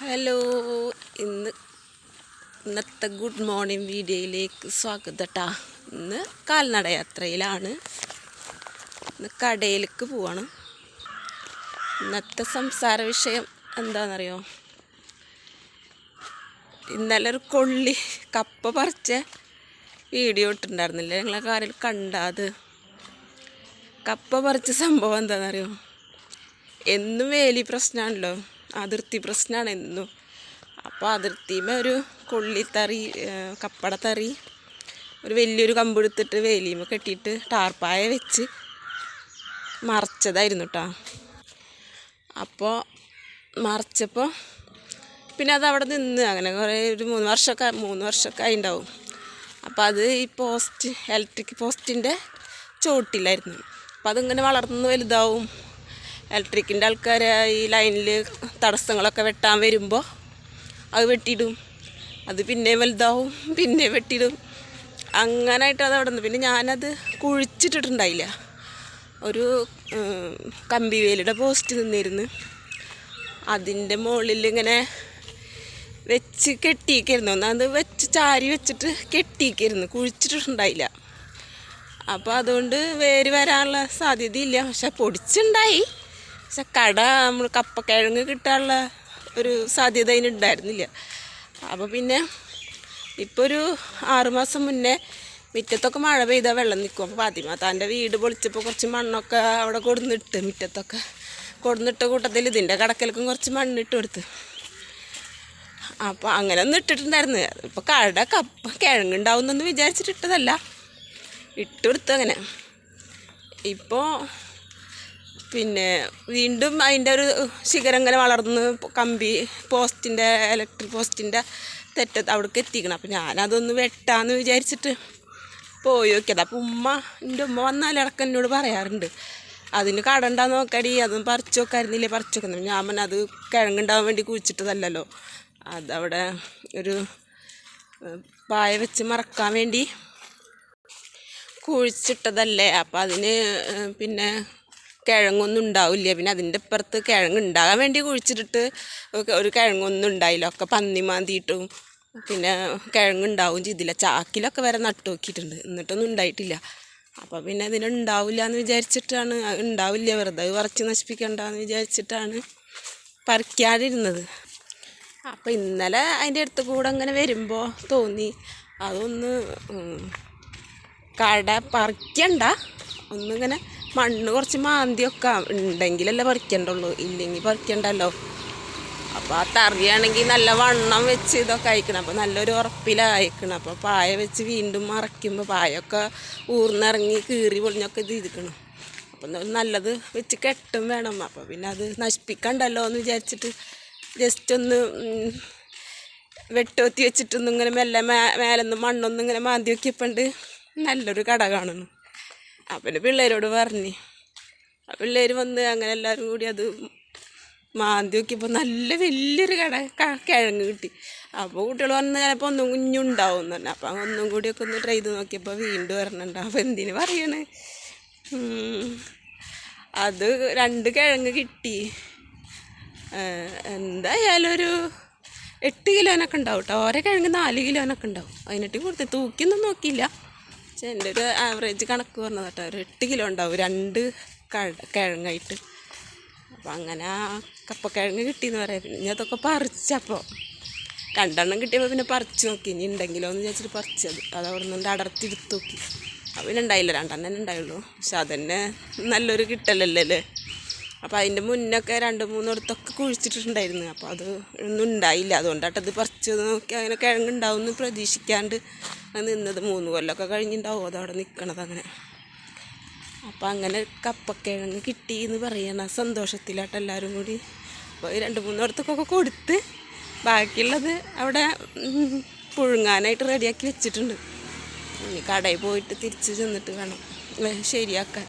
Hello ഇന്ന് ഇന്നത്തെ good morning വീഡിയോയിലേക്ക് സ്വാഗതം ട്ടാ ഇന്ന് കാൽനടയാത്രയിലാണ് ഇന്ന് കടയിലേക്ക് പോവാണ്. ഇന്നത്തെ സംസാര വിഷയം എന്താണെന്നറിയോ ഇന്നലെ ഒരു കൊള്ളി കപ്പ പറിച്ച വീഡിയോ ഇട്ടിട്ടുണ്ടായിരുന്നില്ല? ഞങ്ങളെ കാര്യം കണ്ടാത് കപ്പ പറിച്ച സംഭവം എന്താണെന്നറിയോ എന്നും വേലി പ്രശ്നമാണല്ലോ. അതിർത്തി പ്രശ്നമാണ് എന്നും അപ്പോൾ അതിർത്തിമേ ഒരു കൊള്ളിത്തറി കപ്പടത്തറി ഒരു വലിയൊരു കമ്പെടുത്തിട്ട് വേലിയുമ്പോൾ കെട്ടിയിട്ട് ടാർപ്പായ വെച്ച് മറച്ചതായിരുന്നു കേട്ടോ അപ്പോൾ മറച്ചപ്പോൾ പിന്നെ അത് അവിടെ നിന്ന് അങ്ങനെ കുറേ ഒരു മൂന്ന് വർഷമൊക്കെ മൂന്ന് വർഷമൊക്കെ ആയിണ്ടാവും. അപ്പോൾ അത് ഈ പോസ്റ്റ് ഇലക്ട്രിക് പോസ്റ്റിന്റെ ചോട്ടിലായിരുന്നു. അപ്പോൾ അതിങ്ങനെ വളർന്ന് വലുതാവും. ഇലക്ട്രിക്കിന്റെ ആൾക്കാർ ഈ ലൈനിൽ തടസ്സങ്ങളൊക്കെ വെട്ടാൻ വരുമ്പോൾ അത് വെട്ടിയിടും. അത് പിന്നെ വലുതാവും പിന്നെ വെട്ടിയിടും. അങ്ങനായിട്ട് അത് അവിടെ നിന്ന് പിന്നെ ഞാനത് കുഴിച്ചിട്ടിട്ടുണ്ടായില്ല. ഒരു കമ്പി വേലിയുടെ പോസ്റ്റ് നിന്നിരുന്ന്. അതിന്റെ മുകളിൽ ഇങ്ങനെ വെച്ച് കെട്ടിയിരിക്കായിരുന്നു ഒന്നാമത് വെച്ച് ചാരി വെച്ചിട്ട് കെട്ടിയിരിക്കായിരുന്നു കുഴിച്ചിട്ടുണ്ടായില്ല അപ്പോൾ അതുകൊണ്ട് വേര് വരാനുള്ള സാധ്യതയില്ല. പക്ഷെ പൊടിച്ചുണ്ടായി. പക്ഷെ കട നമ്മൾ കപ്പക്കിഴങ്ങ് കിട്ടാനുള്ള ഒരു സാധ്യത അതിന് ഉണ്ടായിരുന്നില്ല. അപ്പോൾ പിന്നെ ഇപ്പോൾ ഒരു ആറുമാസം മുന്നേ മുറ്റത്തൊക്കെ മഴ പെയ്താൽ വെള്ളം നിൽക്കും അപ്പോൾ ഫാത്തിമ താന്റെ വീട് പൊളിച്ചപ്പോൾ കുറച്ച് മണ്ണൊക്കെ അവിടെ കൊടുന്നിട്ട് മുറ്റത്തൊക്കെ കൊടുന്നിട്ട കൂട്ടത്തിൽ ഇതിന്റെ കടക്കലക്കും കുറച്ച് മണ്ണിട്ട് കൊടുത്ത്. അപ്പോൾ അങ്ങനെ ഒന്നും ഇട്ടിട്ടുണ്ടായിരുന്നു. ഇപ്പോൾ കട കപ്പ കിഴങ്ങുണ്ടാവുന്നെന്ന് വിചാരിച്ചിട്ടിട്ടതല്ല ഇട്ടുകൊടുത്തു അങ്ങനെ. ഇപ്പോൾ പിന്നെ വീണ്ടും അതിന്റെ ഒരു ശിഖരം ഇങ്ങനെ വളർന്ന് കമ്പി പോസ്റ്റിന്റെ ഇലക്ട്രിക് പോസ്റ്റിന്റെ തെറ്റത്ത് അവിടേക്ക് എത്തിക്കണം. അപ്പം ഞാനതൊന്ന് വെട്ടാന്ന് വിചാരിച്ചിട്ട് പോയി നോക്കിയത്. അപ്പം ഉമ്മ എന്റെ ഉമ്മ വന്നാൽ ഇടയ്ക്ക് എന്നോട് പറയാറുണ്ട്. അതിന് കടണ്ടാ നോക്കടി അതും പറിച്ചു നോക്കായിരുന്നില്ലേ പറിച്ചു നോക്കുന്നത് ഞാൻ പറഞ്ഞ അത് കിഴങ്ങുണ്ടാവാൻ വേണ്ടി കുഴിച്ചിട്ടതല്ലല്ലോ. അതവിടെ ഒരു പായ വെച്ച് മറക്കാൻ വേണ്ടി കുഴിച്ചിട്ടതല്ലേ? അപ്പം അതിന് പിന്നെ കിഴങ്ങൊന്നും ഉണ്ടാവില്ല പിന്നെ അതിന്റെ ഇപ്പുറത്ത് കിഴങ്ങ് ഉണ്ടാകാൻ വേണ്ടി കുഴിച്ചിട്ടിട്ട് ഒരു കിഴങ്ങൊന്നും ഉണ്ടായില്ല ഒക്കെ പന്നി മാന്തിയിട്ടും പിന്നെ കിഴങ്ങ് ഉണ്ടാവും ചെയ്തില്ല. ചാക്കിലൊക്കെ വരെ നട്ടു നോക്കിയിട്ടുണ്ട്. എന്നിട്ടൊന്നും ഉണ്ടായിട്ടില്ല. അപ്പോൾ പിന്നെ അതിനുണ്ടാവില്ല എന്ന് വിചാരിച്ചിട്ടാണ് ഉണ്ടാവില്ല. വെറുതെ അത് പറിച്ച് നശിപ്പിക്കണ്ടെന്ന് വിചാരിച്ചിട്ടാണ് പറിക്കാതിരുന്നത്. അപ്പോൾ ഇന്നലെ അതിന്റെ അടുത്ത് കൂടെ അങ്ങനെ വരുമ്പോൾ തോന്നി അതൊന്ന് കട പറിക്കണ്ട. ഒന്നിങ്ങനെ മണ്ണ് കുറച്ച് മാന്തിയൊക്കെ ഉണ്ടെങ്കിലല്ലേ പറിക്കണ്ടുള്ളൂ. ഇല്ലെങ്കിൽ പറിക്കണ്ടല്ലോ. അപ്പോൾ ആ തറിയാണെങ്കിൽ നല്ല വണ്ണം വെച്ച് ഇതൊക്കെ അയക്കണം. അപ്പോൾ നല്ലൊരു ഉറപ്പിലയക്കണം അപ്പോൾ പായ വെച്ച് വീണ്ടും മറയ്ക്കുമ്പോൾ പായൊക്കെ ഊർന്നിറങ്ങി കീറി പൊളിഞ്ഞൊക്കെ ഇത് ഇരിക്കണം അപ്പം നല്ലത് വെച്ച് കെട്ടും വേണം. അപ്പോൾ പിന്നെ അത് നശിപ്പിക്കണ്ടല്ലോ എന്ന് വിചാരിച്ചിട്ട് ജസ്റ്റ് ഒന്ന് ഉം, വെട്ടോത്തി വെച്ചിട്ടൊന്നും ഇങ്ങനെ മെല്ലെ മേ മേലെന്ന് മണ്ണൊന്നും ഇങ്ങനെ മാന്തി നോക്കിയപ്പോണ്ട് നല്ലൊരു കട കാണുന്നു. അപ്പം പിള്ളേരോട് പറഞ്ഞു. ആ പിള്ളേർ വന്ന് അങ്ങനെ എല്ലാവരും കൂടി അത് മാന്തി നോക്കിയപ്പോൾ നല്ല വലിയൊരു കട കിഴങ്ങ് കിട്ടി. അപ്പോൾ കുട്ടികൾ വന്ന് ചിലപ്പോൾ ഒന്നും കുഞ്ഞുണ്ടാവും എന്ന് പറഞ്ഞു. അപ്പം ഒന്നും കൂടിയൊക്കെ ഒന്ന് ട്രൈ ചെയ്ത് നോക്കിയപ്പോൾ വീണ്ടും വരണുണ്ട് അപ്പോൾ എന്തിനു പറയണേ? അത് രണ്ട് കിഴങ്ങ് കിട്ടി. എന്തായാലും ഒരു എട്ട് കിലോനൊക്കെ ഉണ്ടാവും കേട്ടോ. ഓരോ കിഴങ്ങ് നാല് കിലോനൊക്കെ ഉണ്ടാവും. അതിനിട്ട് കൊടുത്ത് തൂക്കിയൊന്നും നോക്കിയില്ല. പക്ഷെ എന്റെ ഒരു ആവറേജ് കണക്ക് പറഞ്ഞത് കേട്ടോ. ഒരു എട്ട് കിലോ ഉണ്ടാവും രണ്ട് കഴ- കിഴങ്ങായിട്ട്. അപ്പം അങ്ങനെ ആ കപ്പക്കിഴങ്ങ് കിട്ടിയെന്ന് പറയാം. പിന്നെ ഞാൻ അതൊക്കെ പറിച്ചപ്പോൾ രണ്ടെണ്ണം കിട്ടിയപ്പോൾ പിന്നെ പറിച്ച് നോക്കി. ഇനി ഉണ്ടെങ്കിലോ എന്ന് വിചാരിച്ചിട്ട് പറിച്ചത്. അത് അവിടെ നിന്ന് അടർത്തിയെടുത്ത് നോക്കി. അപ്പം പിന്നെ ഉണ്ടായില്ല. രണ്ടെണ്ണം തന്നെ ഉണ്ടായുള്ളൂ. പക്ഷെ അതന്നെ നല്ലൊരു കിട്ടലല്ലേ അപ്പോൾ അതിന്റെ മുന്നൊക്കെ രണ്ട് മൂന്നിടത്തൊക്കെ കുഴിച്ചിട്ടുണ്ടായിരുന്നു അപ്പോൾ അത് ഒന്നും ഉണ്ടായില്ല. അതുകൊണ്ടാട്ടത് പറിച്ച് നോക്കി അങ്ങനെ കിഴങ്ങുണ്ടാവും എന്ന് പ്രതീക്ഷിക്കാണ്ട് അത് നിന്നത് മൂന്ന് കൊല്ലമൊക്കെ കഴിഞ്ഞിട്ടുണ്ടാവും. അതവിടെ നിൽക്കണത് അങ്ങനെ. അപ്പം അങ്ങനെ കപ്പക്കിഴങ്ങ് കിട്ടി എന്ന് പറയണ. സന്തോഷത്തിലാട്ട് എല്ലാവരും കൂടി. അപ്പോൾ രണ്ട് മൂന്നിടത്തൊക്കെ കൊടുത്ത് ബാക്കിയുള്ളത് അവിടെ പുഴുങ്ങാനായിട്ട് റെഡിയാക്കി വെച്ചിട്ടുണ്ട്. ഇനി കടയിൽ പോയിട്ട് തിരിച്ച് ചെന്നിട്ട് വേണം. ശരിയാക്കാൻ.